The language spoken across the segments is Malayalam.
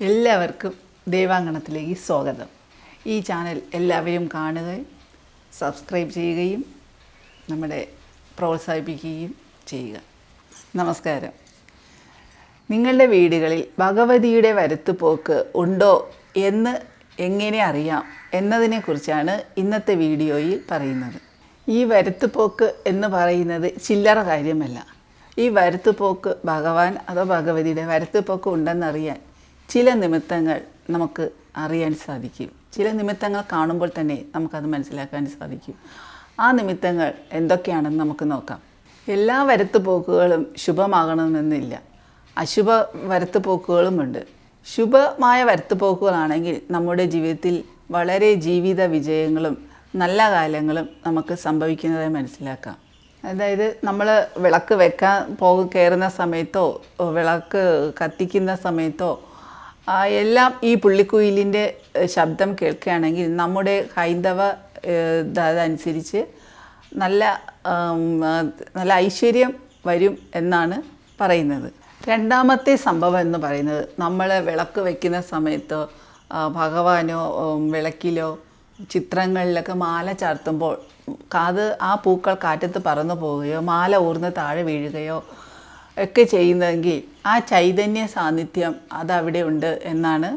എല്ലാവർക്കും ദേവാങ്കണത്തിലേക്ക് സ്വാഗതം. ഈ ചാനൽ എല്ലാവരും കാണുകയും സബ്സ്ക്രൈബ് ചെയ്യുകയും നമ്മുടെ പ്രോത്സാഹിപ്പിക്കുകയും ചെയ്യുക. നമസ്കാരം. നിങ്ങളുടെ വീടുകളിൽ ഭഗവതിയുടെ വരുത്തുപോക്ക് ഉണ്ടോ എന്ന് എങ്ങനെ അറിയാം എന്നതിനെക്കുറിച്ചാണ് ഇന്നത്തെ വീഡിയോയിൽ പറയുന്നത്. ഈ വരുത്തുപോക്ക് എന്ന് പറയുന്നത് ചില്ലറ കാര്യമല്ല. ഈ വരുത്തുപോക്ക് ഭഗവാൻ അതോ ഭഗവതിയുടെ വരുത്തുപോക്ക് ഉണ്ടെന്നറിയാൻ ചില നിമിത്തങ്ങൾ നമുക്ക് അറിയാൻ സാധിക്കും. ചില നിമിത്തങ്ങൾ കാണുമ്പോൾ തന്നെ നമുക്കത് മനസ്സിലാക്കാൻ സാധിക്കും. ആ നിമിത്തങ്ങൾ എന്തൊക്കെയാണെന്ന് നമുക്ക് നോക്കാം. എല്ലാ വരത്തുപോക്കുകളും ശുഭമാകണമെന്നില്ല. അശുഭ വരത്തുപോക്കുകളുമുണ്ട്. ശുഭമായ വരത്തുപോക്കുകളാണെങ്കിൽ നമ്മുടെ ജീവിതത്തിൽ വളരെ ജീവിത വിജയങ്ങളും നല്ല കാലങ്ങളും നമുക്ക് സംഭവിക്കുന്നതായി മനസ്സിലാക്കാം. അതായത് നമ്മൾ വിളക്ക് വെക്കാൻ പോകു കയറുന്ന സമയത്തോ വിളക്ക് കത്തിക്കുന്ന സമയത്തോ എല്ലാം ഈ പുള്ളിക്കുയിലിന്റെ ശബ്ദം കേൾക്കുകയാണെങ്കിൽ നമ്മുടെ ഹൈന്ദവ അതനുസരിച്ച് നല്ല നല്ല ഐശ്വര്യം വരും എന്നാണ് പറയുന്നത്. രണ്ടാമത്തെ സംഭവം എന്ന് പറയുന്നത് നമ്മൾ വിളക്ക് വയ്ക്കുന്ന സമയത്തോ ഭഗവാനോ വിളക്കിലോ ചിത്രങ്ങളിലൊക്കെ മാല ചാർത്തുമ്പോൾ അത് ആ പൂക്കൾ കാറ്റത്ത് പറന്നു പോവുകയോ മാല ഊർന്ന് താഴെ വീഴുകയോ ഒക്കെ ചെയ്യുന്നതെങ്കിൽ ആ ചൈതന്യ സാന്നിധ്യം അതവിടെ ഉണ്ട് എന്നാണ്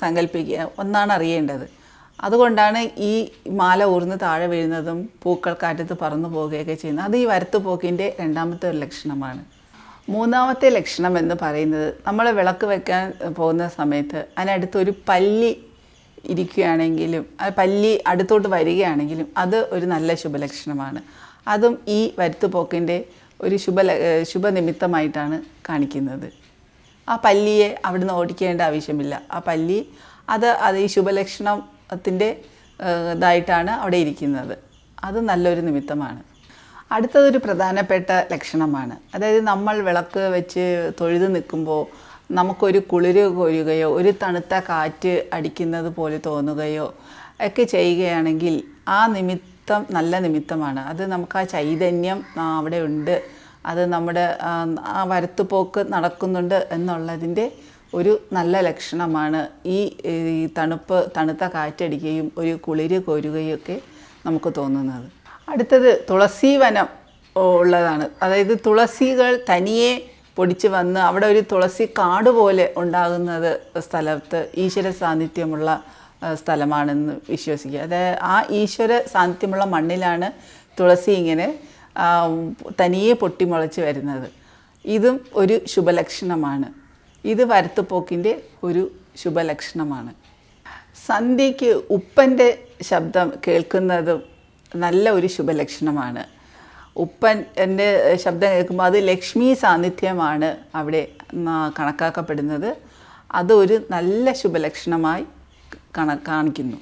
സങ്കല്പിക്കുക ഒന്നാണ് അറിയേണ്ടത്. അതുകൊണ്ടാണ് ഈ മാല ഊർന്ന് താഴെ വീഴുന്നതും പൂക്കൾ കാറ്റത്ത് പറന്നു പോവുകയൊക്കെ ചെയ്യുന്നത്. അത് ഈ വരത്തുപോക്കിന്റെ രണ്ടാമത്തെ ഒരു ലക്ഷണമാണ്. മൂന്നാമത്തെ ലക്ഷണം എന്ന് പറയുന്നത് നമ്മൾ വിളക്ക് വെക്കാൻ പോകുന്ന സമയത്ത് അതിനടുത്തൊരു പല്ലി ഇരിക്കുകയാണെങ്കിലും ആ പല്ലി അടുത്തോട്ട് വരികയാണെങ്കിലും അത് ഒരു നല്ല ശുഭലക്ഷണമാണ്. അതും ഈ വരുത്തുപോക്കിന്റെ ഒരു ശുഭ ശുഭനിമിത്തമായിട്ടാണ് കാണിക്കുന്നത്. ആ പല്ലിയെ അവിടുന്ന് ഓടിക്കേണ്ട ആവശ്യമില്ല. ആ പല്ലി അത് അത് ഈ ശുഭലക്ഷണത്തിന്റെ ഇതായിട്ടാണ് അവിടെ ഇരിക്കുന്നത്. അത് നല്ലൊരു നിമിത്തമാണ്. അടുത്തതൊരു പ്രധാനപ്പെട്ട ലക്ഷണമാണ്. അതായത് നമ്മൾ വിളക്ക് വെച്ച് തൊഴുത് നിൽക്കുമ്പോൾ നമുക്കൊരു കുളിര് കോരുകയോ ഒരു തണുത്ത കാറ്റ് അടിക്കുന്നത് പോലെ തോന്നുകയോ ഒക്കെ ചെയ്യുകയാണെങ്കിൽ ആ നിമിത്തം നല്ല നിമിത്തമാണ്. അത് നമുക്ക് ആ ചൈതന്യം അവിടെ ഉണ്ട്. അത് നമ്മുടെ ആ, വരത്തുപോക്ക് നടക്കുന്നുണ്ട് എന്നുള്ളതിന്റെ ഒരു നല്ല ലക്ഷണമാണ് ഈ തണുപ്പ് തണുത്ത കാറ്റടിക്കുകയും ഒരു കുളിര് കോരുകയും ഒക്കെ നമുക്ക് തോന്നുന്നത്. അടുത്തത് തുളസി വനം ഉള്ളതാണ്. അതായത് തുളസികൾ തനിയെ പൊടിച്ച് വന്ന് അവിടെ ഒരു തുളസി കാട് പോലെ ഉണ്ടാകുന്നത് സ്ഥലത്ത് ഈശ്വര സാന്നിധ്യമുള്ള സ്ഥലമാണെന്ന് വിശ്വസിക്കുക. അതായത് ആ ഈശ്വര സാന്നിധ്യമുള്ള മണ്ണിലാണ് തുളസി ഇങ്ങനെ തനിയെ പൊട്ടിമുളച്ച് വരുന്നത്. ഇതും ഒരു ശുഭലക്ഷണമാണ്. ഇത് വരത്തുപോക്കിന്റെ ഒരു ശുഭലക്ഷണമാണ്. സന്ധ്യയ്ക്ക് ഉപ്പന്റെ ശബ്ദം കേൾക്കുന്നതും നല്ല ഒരു ശുഭലക്ഷണമാണ്. ഉപ്പൻ എന്റെ ശബ്ദം കേൾക്കുമ്പോൾ അത് ലക്ഷ്മി സാന്നിധ്യമാണ് അവിടെ കണക്കാക്കപ്പെടുന്നത്. അതൊരു നല്ല ശുഭലക്ഷണമായി കണ കാണിക്കുന്നു.